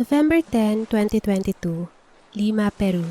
November 10, 2022, Lima, Peru.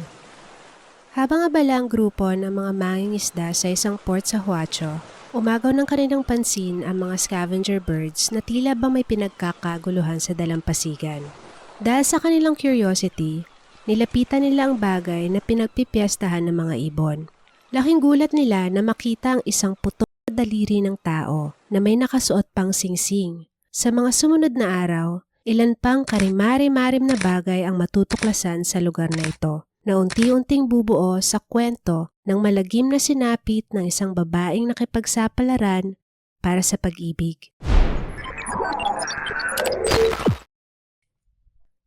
Habang abala ang grupo ng mga mangingisda sa isang port sa Huacho, umagaw ng kanilang pansin ang mga scavenger birds na tila ba may pinagkakaguluhan sa dalampasigan. Dahil sa kanilang curiosity, nilapitan nila ang bagay na pinagpipiestahan ng mga ibon. Laking gulat nila na makita ang isang putok na daliri ng tao na may nakasuot pang singsing. Sa mga sumunod na araw, ilan pang karimari-marim na bagay ang matutuklasan sa lugar na ito na unti-unting bubuo sa kwento ng malagim na sinapit ng isang babaeng nakipagsapalaran para sa pag-ibig.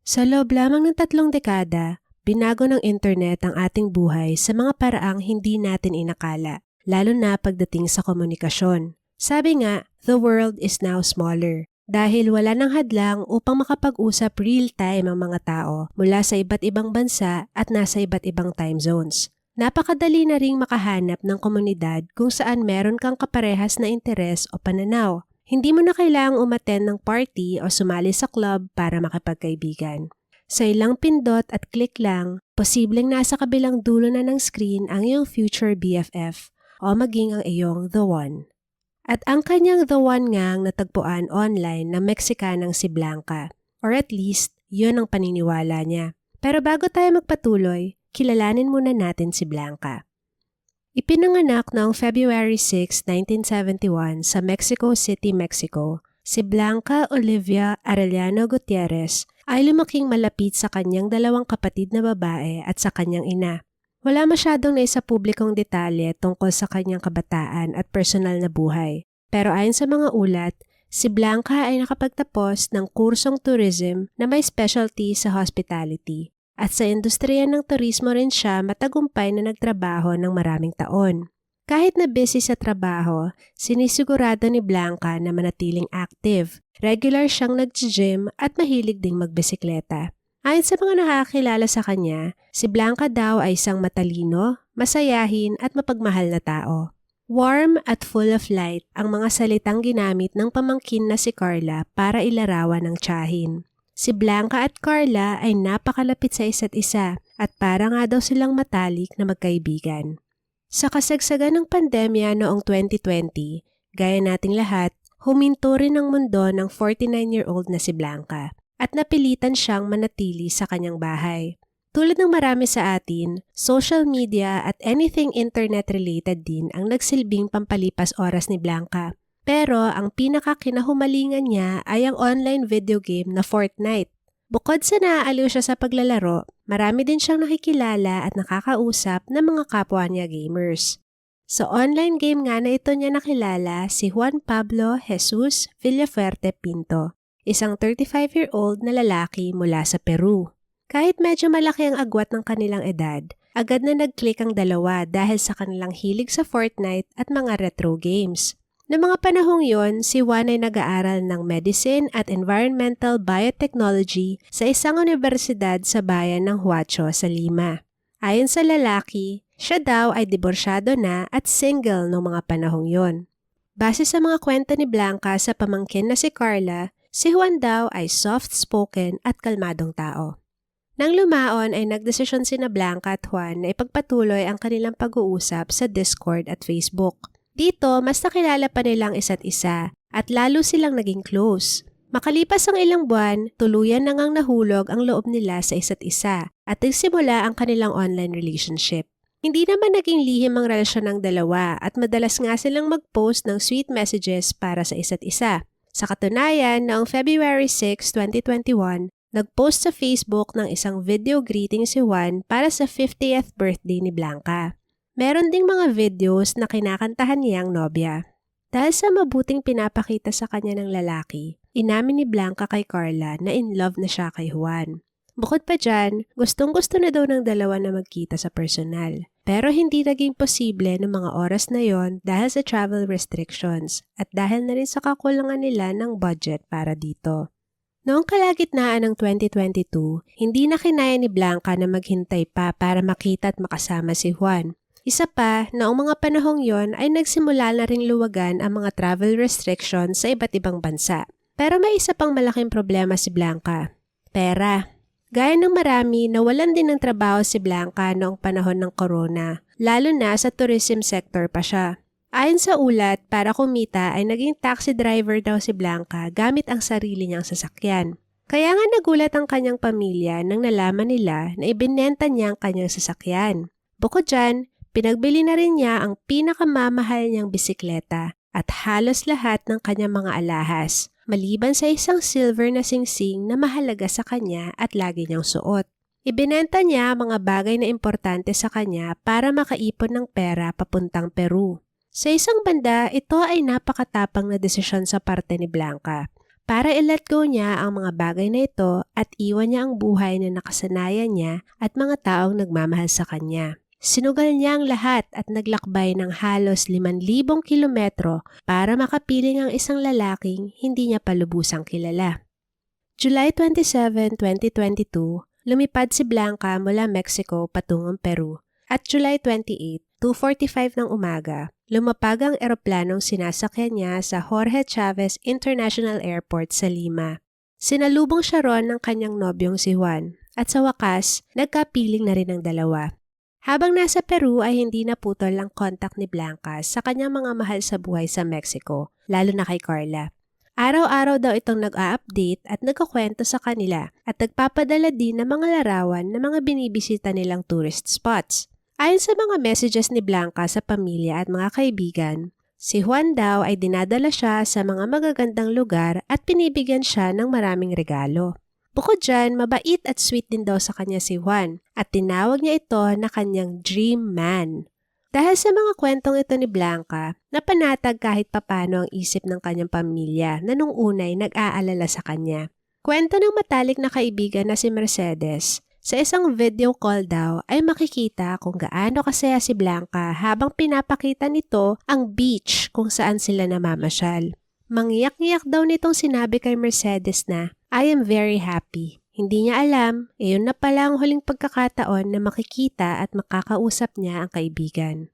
Sa loob lamang ng tatlong dekada, binago ng internet ang ating buhay sa mga paraang hindi natin inakala, lalo na pagdating sa komunikasyon. Sabi nga, the world is now smaller dahil wala nang hadlang upang makapag-usap real-time ang mga tao mula sa iba't ibang bansa at nasa iba't ibang time zones. Napakadali na ring makahanap ng komunidad kung saan meron kang kaparehas na interes o pananaw. Hindi mo na kailangang umaten ng party o sumali sa club para makipagkaibigan. Sa ilang pindot at click lang, posibleng nasa kabilang dulo na ng screen ang iyong future BFF o maging ang iyong the one. At ang kanyang the one ngang natagpuan online na Mexicanang si Blanca. Or at least, yun ang paniniwala niya. Pero bago tayo magpatuloy, kilalanin muna natin si Blanca. Ipinanganak noong February 6, 1971 sa Mexico City, Mexico, si Blanca Olivia Arellano Gutierrez ay lumaking malapit sa kanyang dalawang kapatid na babae at sa kanyang ina. Wala masyadong naisa publikong detalye tungkol sa kanyang kabataan at personal na buhay. Pero ayon sa mga ulat, si Blanca ay nakapagtapos ng kursong tourism na may specialty sa hospitality. At sa industriya ng turismo rin siya matagumpay na nagtrabaho ng maraming taon. Kahit na busy sa trabaho, sinisigurado ni Blanca na manatiling active. Regular siyang nag-gym at mahilig ding magbisikleta. Ayon sa mga nakakilala sa kanya, si Blanca daw ay isang matalino, masayahin at mapagmahal na tao. Warm at full of light ang mga salitang ginamit ng pamangkin na si Carla para ilarawan ng tiyahin. Si Blanca at Carla ay napakalapit sa isa't isa at para nga daw silang matalik na magkaibigan. Sa kasagsagan ng pandemya noong 2020, gaya nating lahat, huminto rin ang mundo ng 49-year-old na si Blanca at napilitan siyang manatili sa kanyang bahay. Tulad ng marami sa atin, social media at anything internet-related din ang nagsilbing pampalipas oras ni Blanca pero ang pinakakinahumalingan niya ay ang online video game na Fortnite. Bukod sa naaaliw siya sa paglalaro, marami din siyang nakikilala at nakakausap ng mga kapwa niya gamers. Sa online game nga na ito niya nakilala si Juan Pablo Jesus Villafuerte Pinto, isang 35-year-old na lalaki mula sa Peru. Kahit medyo malaki ang agwat ng kanilang edad, agad na nag-click ang dalawa dahil sa kanilang hilig sa Fortnite at mga retro games. Noong mga panahong yon, si Juan ay nag-aaral ng Medicine at Environmental Biotechnology sa isang universidad sa bayan ng Huacho sa Lima. Ayon sa lalaki, siya daw ay diborsyado na at single noong mga panahong yon. Base sa mga kwento ni Blanca sa pamangkin na si Carla, si Juan daw ay soft-spoken at kalmadong tao. Nang lumaon ay nagdesisyon sina Blanca at Juan na ipagpatuloy ang kanilang pag-uusap sa Discord at Facebook. Dito, mas nakilala pa nilang isa't isa at lalo silang naging close. Makalipas ang ilang buwan, tuluyan na ngang nahulog ang loob nila sa isa't isa at nagsimula ang kanilang online relationship. Hindi naman naging lihim ang relasyon ng dalawa at madalas nga silang mag-post ng sweet messages para sa isa't isa. Sa katunayan, noong February 6, 2021, nag-post sa Facebook ng isang video greeting si Juan para sa 50th birthday ni Blanca. Meron ding mga videos na kinakantahan niyang nobya. Dahil sa mabuting pinapakita sa kanya ng lalaki, inamin ni Blanca kay Carla na in love na siya kay Juan. Bukod pa dyan, gustong gusto na daw ng dalawa na magkita sa personal. Pero hindi naging posible ng mga oras na yon dahil sa travel restrictions at dahil na rin sa kakulangan nila ng budget para dito. Noong kalagitnaan ng 2022, hindi na kinaya ni Blanca na maghintay pa para makita at makasama si Juan isa pa, noong mga panahong yon ay nagsimula na ring luwagan ang mga travel restrictions sa iba't ibang bansa. Pero may isa pang malaking problema si Blanca. Pera. Gaya ng marami, nawalan din ng trabaho si Blanca noong panahon ng corona, lalo na sa tourism sector pa siya. Ayon sa ulat, para kumita ay naging taxi driver daw si Blanca gamit ang sarili niyang sasakyan. Kaya nga nagulat ang kanyang pamilya nang nalaman nila na ibinenta niya ang kanyang sasakyan. Bukod dyan, pinagbili na rin niya ang pinakamamahal niyang bisikleta at halos lahat ng kanyang mga alahas, maliban sa isang silver na singsing na mahalaga sa kanya at lagi niyang suot. Ibinenta niya ang mga bagay na importante sa kanya para makaipon ng pera papuntang Peru. Sa isang banda, ito ay napakatapang na desisyon sa parte ni Blanca. Para i-let go niya ang mga bagay na ito at iwan niya ang buhay na nakasanayan niya at mga taong nagmamahal sa kanya. Sinugal niya ang lahat at naglakbay ng halos 5,000 kilometro para makapiling ang isang lalaking hindi niya palubusang kilala. July 27, 2022, lumipad si Blanca mula Mexico patungong Peru at July 28, 2.45 ng umaga, lumapag ang eroplanong sinasakyan niya sa Jorge Chavez International Airport sa Lima. Sinalubong siya ron ng kanyang nobyong si Juan at sa wakas, nagkapiling na rin ang dalawa. Habang nasa Peru ay hindi naputol ang kontak ni Blanca sa kanyang mga mahal sa buhay sa Mexico, lalo na kay Carla. Araw-araw daw itong nag-a-update at nagkakwento sa kanila at nagpapadala din ng mga larawan ng mga binibisita nilang tourist spots. Ayon sa mga messages ni Blanca sa pamilya at mga kaibigan, si Juan daw ay dinadala siya sa mga magagandang lugar at pinibigyan siya ng maraming regalo. Bukod dyan, mabait at sweet din daw sa kanya si Juan at tinawag niya ito na kanyang dream man. Dahil sa mga kwentong ito ni Blanca, napanatag kahit papano ang isip ng kanyang pamilya na nung unay nag-aalala sa kanya. Kwento ng matalik na kaibigan na si Mercedes, sa isang video call daw ay makikita kung gaano kasaya si Blanca habang pinapakita nito ang beach kung saan sila namamasyal. Mangyak-ngyak daw nitong sinabi kay Mercedes na, I am very happy. Hindi niya alam, iyon na pala ang huling pagkakataon na makikita at makakausap niya ang kaibigan.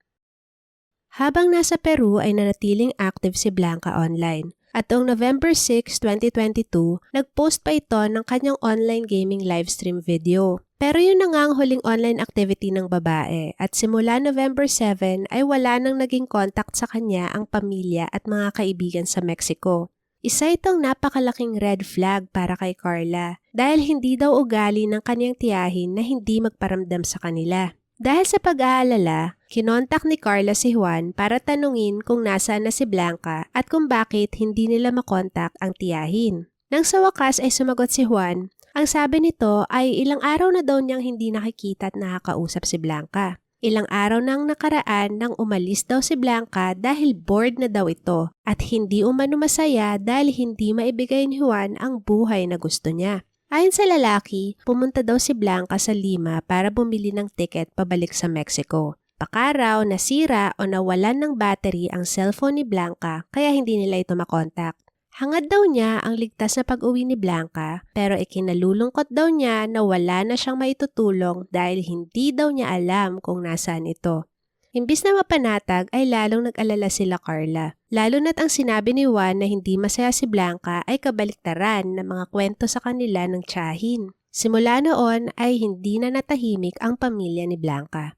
Habang nasa Peru ay nanatiling active si Blanca online. At noong November 6, 2022, nag-post pa ito ng kanyang online gaming livestream video. Pero yun na nga ang huling online activity ng babae at simula November 7 ay wala nang naging contact sa kanya ang pamilya at mga kaibigan sa Mexico. Isa itong napakalaking red flag para kay Carla dahil hindi daw ugali ng kanyang tiyahin na hindi magparamdam sa kanila. Dahil sa pag-aalala, kinontak ni Carla si Juan para tanungin kung nasaan na si Blanca at kung bakit hindi nila makontak ang tiyahin. Nang sa wakas ay sumagot si Juan, ang sabi nito ay ilang araw na daw niyang hindi nakikita at nakakausap si Blanca. Ilang araw nang nakaraan nang umalis daw si Blanca dahil bored na daw ito at hindi umano masaya dahil hindi maibigay ni Juan ang buhay na gusto niya. Ayon sa lalaki, pumunta daw si Blanca sa Lima para bumili ng ticket pabalik sa Mexico. Baka nasira o nawalan ng battery ang cellphone ni Blanca kaya hindi nila ito makontak. Hangad daw niya ang ligtas na pag-uwi ni Blanca pero ikinalulungkot daw niya na wala na siyang maitutulong dahil hindi daw niya alam kung nasaan ito. Imbis na mapanatag ay lalong nag-alala sila Carla. Lalo na't ang sinabi ni Juan na hindi masaya si Blanca ay kabaliktaran ng mga kwento sa kanila ng tiyahin. Simula noon ay hindi na natahimik ang pamilya ni Blanca.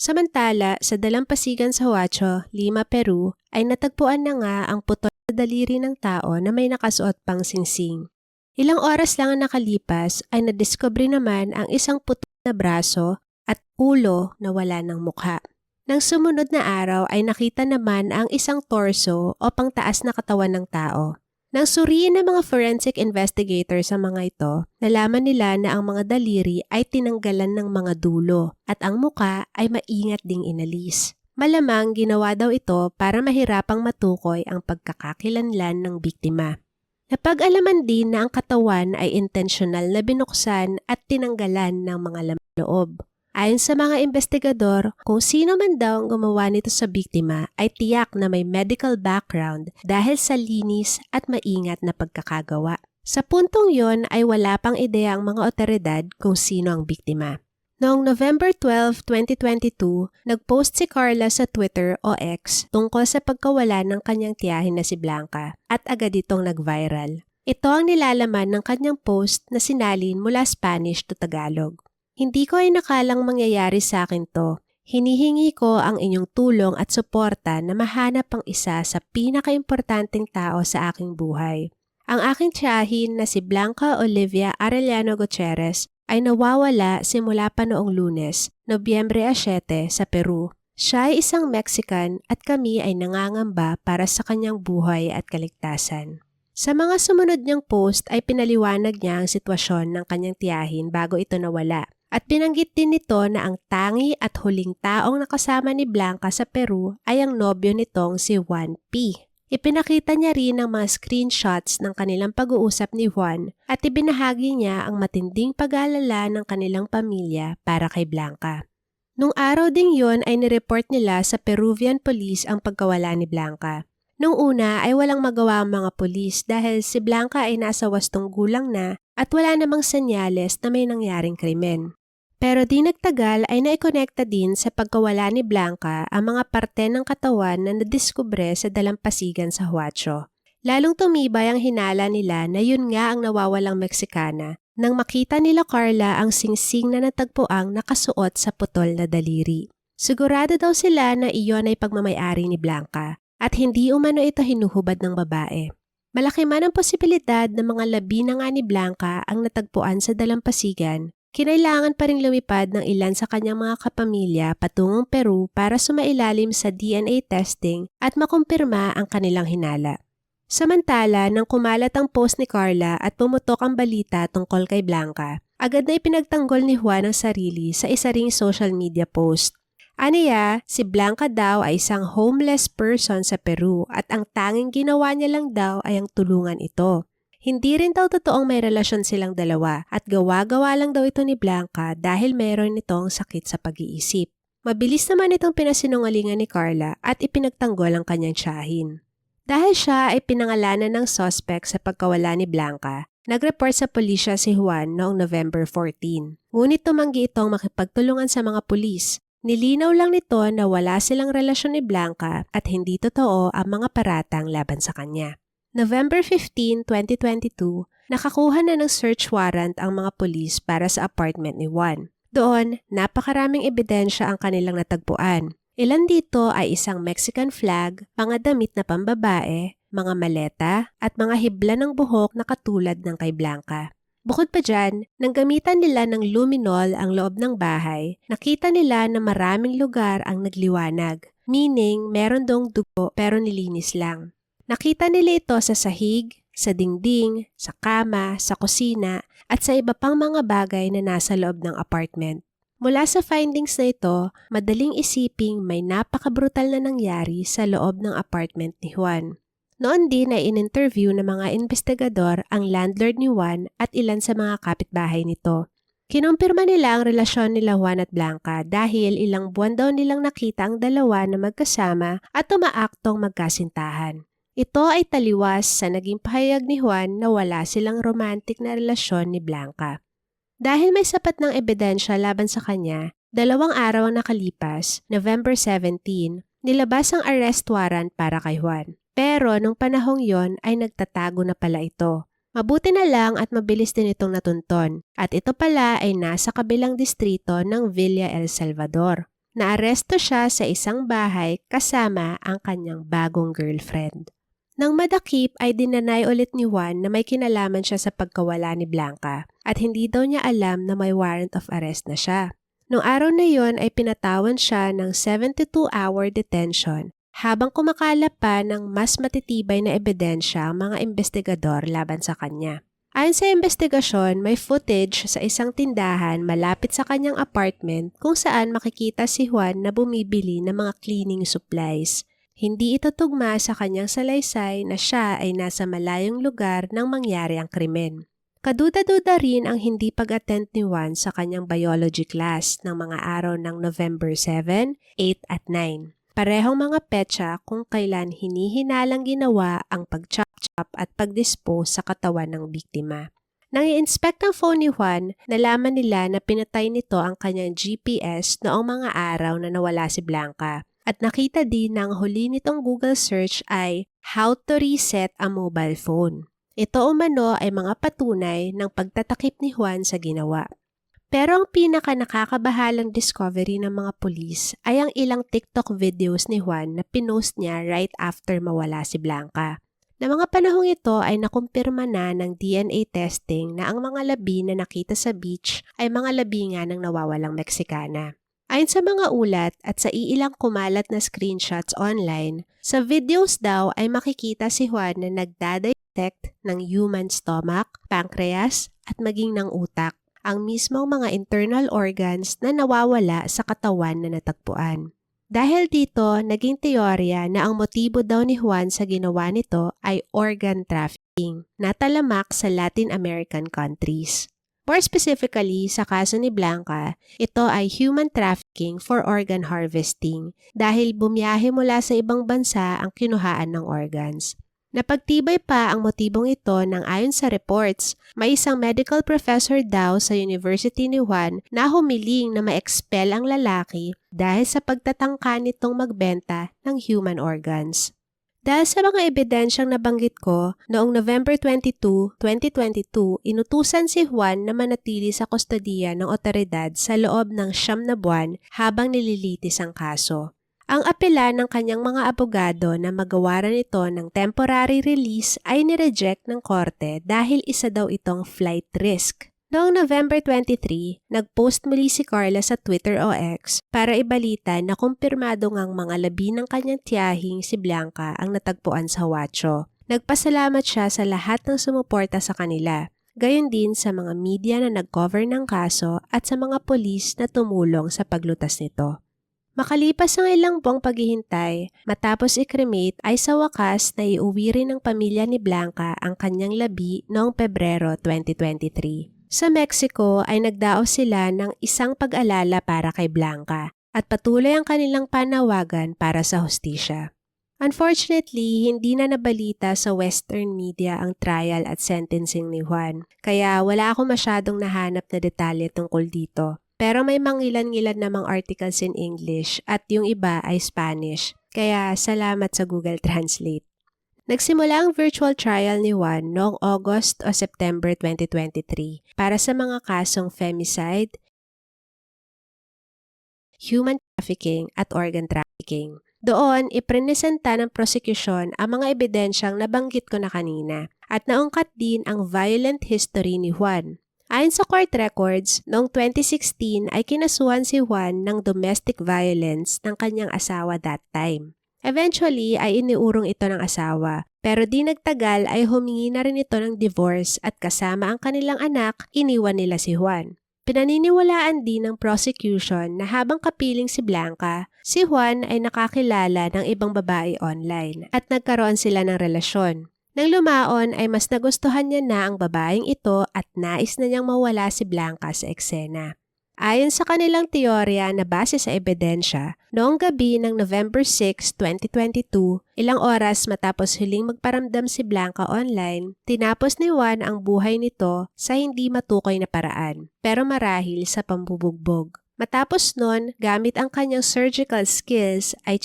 Samantala, sa dalampasigan sa Huacho, Lima, Peru, ay natagpuan na nga ang putol daliri ng tao na may nakasuot pang singsing. Ilang oras lang ang nakalipas ay nadiskubre naman ang isang putol na braso at ulo na wala ng mukha. Nang sumunod na araw ay nakita naman ang isang torso o pangtaas na katawan ng tao. Nang suriin ng mga forensic investigators sa mga ito, nalaman nila na ang mga daliri ay tinanggalan ng mga dulo at ang muka ay maingat ding inalis. Malamang ginawa daw ito para mahirapang matukoy ang pagkakakilanlan ng biktima. Napag-alaman din na ang katawan ay intentional na binuksan at tinanggalan ng mga laman loob. Ayon sa mga investigador, kung sino man daw ang gumawa nito sa biktima ay tiyak na may medical background dahil sa linis at maingat na pagkakagawa. Sa puntong yon ay wala pang ideya ang mga otoridad kung sino ang biktima. Noong November 12, 2022, nag-post si Carla sa Twitter o X tungkol sa pagkawala ng kanyang tiyahin na si Blanca at agad itong nag-viral. Ito ang nilalaman ng kanyang post na sinalin mula Spanish to Tagalog. Hindi ko ay nakalang mangyayari sa akin to. Hinihingi ko ang inyong tulong at suporta na mahanap ang isa sa pinakaimportanteng tao sa aking buhay. Ang aking tiyahin na si Blanca Olivia Arellano Gutierrez ay nawawala simula pa noong lunes, Nobyembre 7 sa Peru. Siya ay isang Mexican at kami ay nangangamba para sa kanyang buhay at kaligtasan. Sa mga sumunod niyang post ay pinaliwanag niya ang sitwasyon ng kanyang tiyahin bago ito nawala. At binanggit din nito na ang tangi at huling taong nakasama ni Blanca sa Peru ay ang nobyo nitong si Juan P. Ipinakita niya rin ang mga screenshots ng kanilang pag-uusap ni Juan at ibinahagi niya ang matinding pag-aalala ng kanilang pamilya para kay Blanca. Nung araw ding yon ay nireport nila sa Peruvian police ang pagkawala ni Blanca. Nung una ay walang magawa ang mga pulis dahil si Blanca ay nasa wastong gulang na at wala namang senyales na may nangyaring krimen. Pero di nagtagal ay naikonekta din sa pagkawala ni Blanca ang mga parte ng katawan na nadiskubre sa dalampasigan sa Huacho. Lalong tumibay ang hinala nila na yun nga ang nawawalang Meksikana nang makita nila Carla ang singsing na natagpuang nakasuot sa putol na daliri. Sigurado daw sila na iyon ay pagmamayari ni Blanca at hindi umano ito hinuhubad ng babae. Malaki man ang posibilidad na mga labi na nga ni Blanca ang natagpuan sa dalampasigan, kinailangan pa rin lumipad ng ilan sa kanyang mga kapamilya patungong Peru para sumailalim sa DNA testing at makumpirma ang kanilang hinala. Samantala, nang kumalat ang post ni Carla at pumutok ang balita tungkol kay Blanca, agad na ipinagtanggol ni Juan ang sarili sa isa ring social media post. Aniya, si Blanca daw ay isang homeless person sa Peru at ang tanging ginawa niya lang daw ay ang tulungan ito. Hindi rin daw totoong may relasyon silang dalawa at gawa-gawa lang daw ito ni Blanca dahil meron itong sakit sa pag-iisip. Mabilis naman itong pinasinungalingan ni Carla at ipinagtanggol ang kanyang tiyahin. Dahil siya ay pinangalanan ng suspect sa pagkawala ni Blanca, nag-report sa pulisya si Juan noong November 14. Ngunit tumanggi itong makipagtulungan sa mga pulis Nilinaw lang nito na wala silang relasyon ni Blanca at hindi totoo ang mga paratang laban sa kanya. November 15, 2022, nakakuha na ng search warrant ang mga pulis para sa apartment ni Juan. Doon, napakaraming ebidensya ang kanilang natagpuan. Ilan dito ay isang Mexican flag, mga damit na pambabae, mga maleta, at mga hibla ng buhok na katulad ng kay Blanca. Bukod pa dyan, nang gamitan nila ng luminol ang loob ng bahay, nakita nila na maraming lugar ang nagliwanag, meaning meron dong dugo pero nilinis lang. Nakita nila ito sa sahig, sa dingding, sa kama, sa kusina, at sa iba pang mga bagay na nasa loob ng apartment. Mula sa findings na ito, madaling isiping may napakabrutal na nangyari sa loob ng apartment ni Juan. Noon din ay in-interview ng mga investigador ang landlord ni Juan at ilan sa mga kapitbahay nito. Kinumpirma nila ang relasyon nila Juan at Blanca dahil ilang buwan daw nilang nakita ang dalawa na magkasama at umaaktong magkasintahan. Ito ay taliwas sa naging pahayag ni Juan na wala silang romantic na relasyon ni Blanca. Dahil may sapat ng ebidensya laban sa kanya, dalawang araw ang nakalipas, November 17, nilabas ang arrest warrant para kay Juan. Pero nung panahong yon ay nagtatago na pala ito. Mabuti na lang at mabilis din itong natunton at ito pala ay nasa kabilang distrito ng Villa El Salvador. Naaresto siya sa isang bahay kasama ang kanyang bagong girlfriend. Nang madakip ay dinanay ulit ni Juan na may kinalaman siya sa pagkawala ni Blanca at hindi daw niya alam na may warrant of arrest na siya. Noong araw na yon ay pinatawan siya ng 72-hour detention habang kumakalap pa ng mas matitibay na ebidensya ang mga investigador laban sa kanya. Ayon sa investigasyon, may footage sa isang tindahan malapit sa kanyang apartment kung saan makikita si Juan na bumibili ng mga cleaning supplies. Hindi ito tugma sa kanyang salaysay na siya ay nasa malayong lugar nang mangyari ang krimen. Kaduda-duda rin ang hindi pag-attend ni Juan sa kanyang biology class ng mga araw ng November 7, 8 at 9. Parehong mga petsa kung kailan hinihinalang ginawa ang pag-chop-chop at pag-dispose sa katawan ng biktima. Nang i-inspect ang phone ni Juan, nalaman nila na pinatay nito ang kanyang GPS noong mga araw na nawala si Blanca. At nakita din na huli nitong Google search ay How to Reset a Mobile Phone. Ito umano ay mga patunay ng pagtatakip ni Juan sa ginawa. Pero ang pinaka nakakabahalang discovery ng mga pulis ay ang ilang TikTok videos ni Juan na pinost niya right after mawala si Blanca. Na mga panahong ito ay nakumpirma na ng DNA testing na ang mga labi na nakita sa beach ay mga labi nga ng nawawalang Meksikana. Ayon sa mga ulat at sa iilang kumalat na screenshots online, sa videos daw ay makikita si Juan na nagdadissect ng human stomach, pancreas at maging ng utak, ang mismong mga internal organs na nawawala sa katawan na natagpuan. Dahil dito, naging teorya na ang motibo daw ni Juan sa ginawa nito ay organ trafficking, na talamak sa Latin American countries. More specifically, sa kaso ni Blanca, ito ay human trafficking for organ harvesting dahil bumiyahe mula sa ibang bansa ang kinuhaan ng organs. Napagtibay pa ang motibong ito nang ayon sa reports, may isang medical professor daw sa University ni Juan na humiling na ma-expel ang lalaki dahil sa pagtatangka nitong magbenta ng human organs. Dahil sa mga ebidensyang nabanggit ko, noong November 22, 2022, inutusan si Juan na manatili sa kustodiya ng otoridad sa loob ng siyam na buwan habang nililitis ang kaso. Ang apela ng kanyang mga abogado na magawaran ito ng temporary release ay nireject ng korte dahil isa daw itong flight risk. Noong November 23, nagpost muli si Carla sa Twitter o X para ibalita na kumpirmado ngang mga labi ng kanyang tiyahing si Blanca ang natagpuan sa Huacho. Nagpasalamat siya sa lahat ng sumuporta sa kanila, gayon din sa mga media na nag-cover ng kaso at sa mga polis na tumulong sa paglutas nito. Makalipas ang ilang buwang paghihintay, matapos i-cremate ay sa wakas na iuwi rin ng pamilya ni Blanca ang kanyang labi noong Pebrero 2023. Sa Mexico ay nagdao sila ng isang pag-alala para kay Blanca at patuloy ang kanilang panawagan para sa hustisya. Unfortunately, hindi na nabalita sa western media ang trial at sentencing ni Juan, kaya wala ako masyadong nahanap na detalye tungkol dito. Pero may mangilan-ngilan namang articles in English at yung iba ay Spanish. Kaya salamat sa Google Translate. Nagsimula ang virtual trial ni Juan noong August o September 2023 para sa mga kasong femicide, human trafficking at organ trafficking. Doon, iprenesenta ng prosecution ang mga ebidensyang nabanggit ko na kanina at naungkat din ang violent history ni Juan. Ayon sa court records, noong 2016 ay kinasuhan si Juan ng domestic violence ng kanyang asawa that time. Eventually ay iniurong ito ng asawa, pero di nagtagal ay humingi na rin ito ng divorce at kasama ang kanilang anak, iniwan nila si Juan. Pinaniniwalaan din ng prosecution na habang kapiling si Blanca, si Juan ay nakakilala ng ibang babae online at nagkaroon sila ng relasyon. Nang lumaon ay mas nagustuhan niya na ang babaeng ito at nais na niyang mawala si Blanca sa eksena. Ayon sa kanilang teorya na base sa ebidensya, noong gabi ng November 6, 2022, ilang oras matapos huling magparamdam si Blanca online, tinapos ni Juan ang buhay nito sa hindi matukoy na paraan, pero marahil sa pambubugbog. Matapos nun, gamit ang kanyang surgical skills ay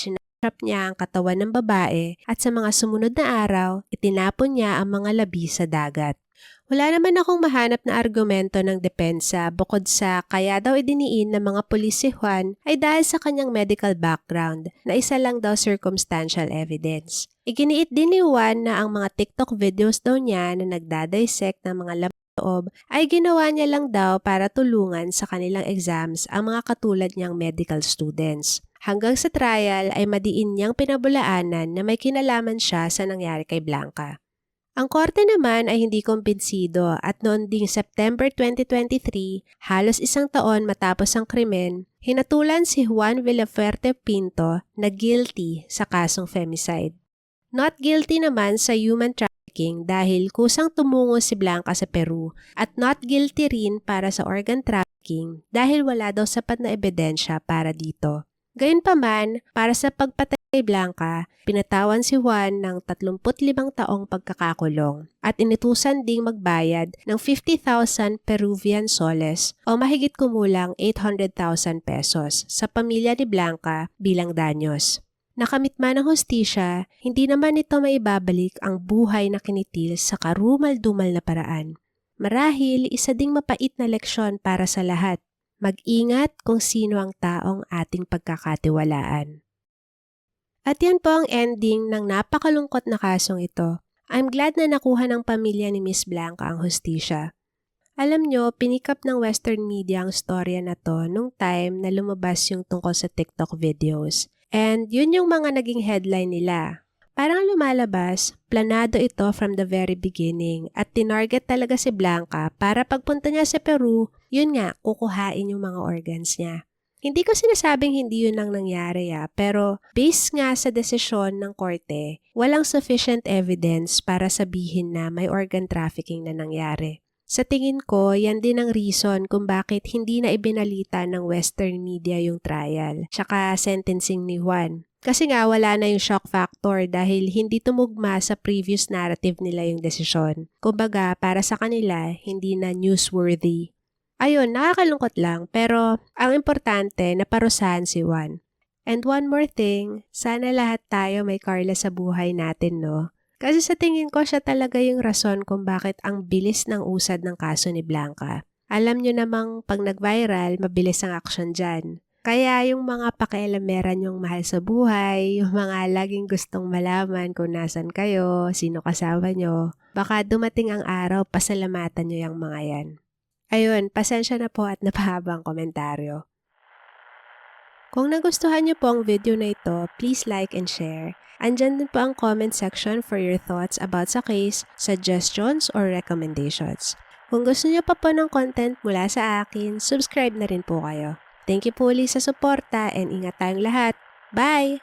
Trap niya ang katawan ng babae at sa mga sumunod na araw, itinapon niya ang mga labi sa dagat. Wala naman akong mahanap na argumento ng depensa bukod sa kaya daw idiniin ng mga pulis si Juan ay dahil sa kanyang medical background na isa lang daw circumstantial evidence. Iginiit din ni Juan na ang mga TikTok videos daw niya na nagdadissect ng mga labi loob ay ginawa niya lang daw para tulungan sa kanilang exams ang mga katulad niyang medical students hanggang sa trial ay madiin niyang pinabulaanan na may kinalaman siya sa nangyari kay Blanca. Ang korte naman ay hindi kumbinsido at noon ding September 2023, halos isang taon matapos ang krimen, hinatulan si Juan Villafuerte Pinto na guilty sa kasong femicide. Not guilty naman sa human trafficking dahil kusang tumungo si Blanca sa Peru at not guilty rin para sa organ trafficking dahil wala daw sapat na ebidensya para dito. Gayunpaman, para sa pagpatay kay Blanca, pinatawan si Juan ng 35 taong pagkakakulong at initusan ding magbayad ng 50,000 Peruvian soles o mahigit kumulang 800,000 pesos sa pamilya ni Blanca bilang danyos. Nakamit man ng hostisya, hindi naman ito maibabalik ang buhay na kinitil sa karumal-dumal na paraan. Marahil isa ding mapait na leksyon para sa lahat. Mag-ingat kung sino ang taong ating pagkakatiwalaan. At yan po ang ending ng napakalungkot na kasong ito. I'm glad na nakuha ng pamilya ni Miss Blanca ang hostisya. Alam nyo, pinikap ng western media ang storya na to nung time na lumabas yung tungkol sa TikTok videos. And yun yung mga naging headline nila. Parang lumalabas, planado ito from the very beginning at tinarget talaga si Blanca para pagpunta niya sa Peru, yun nga, kukuhain yung mga organs niya. Hindi ko sinasabing hindi yun ang nangyari ya, pero based nga sa desisyon ng korte, walang sufficient evidence para sabihin na may organ trafficking na nangyari. Sa tingin ko, yan din ang reason kung bakit hindi na ibinalita ng western media yung trial, tsaka sentencing ni Juan. Kasi nga wala na yung shock factor dahil hindi tumugma sa previous narrative nila yung desisyon. Kumbaga, para sa kanila, hindi na newsworthy. Ayun, nakakalungkot lang pero ang importante na parusahan si Juan. And one more thing, sana lahat tayo may Carla sa buhay natin, no? Kasi sa tingin ko siya talaga yung rason kung bakit ang bilis ng usad ng kaso ni Blanca. Alam nyo namang pag nag-viral, mabilis ang action dyan. Kaya yung mga pakialameran yung mahal sa buhay, yung mga laging gustong malaman kung nasan kayo, sino kasama nyo, baka dumating ang araw, pasalamatan nyo yung mga yan. Ayun, pasensya na po at napahabang komentaryo. Kung nagustuhan niyo po ang video na ito, please like and share. Andyan din po ang comment section for your thoughts about sa case, suggestions, or recommendations. Kung gusto niyo pa po ng content mula sa akin, subscribe na rin po kayo. Thank you po ulit sa suporta and ingat tayong lahat. Bye!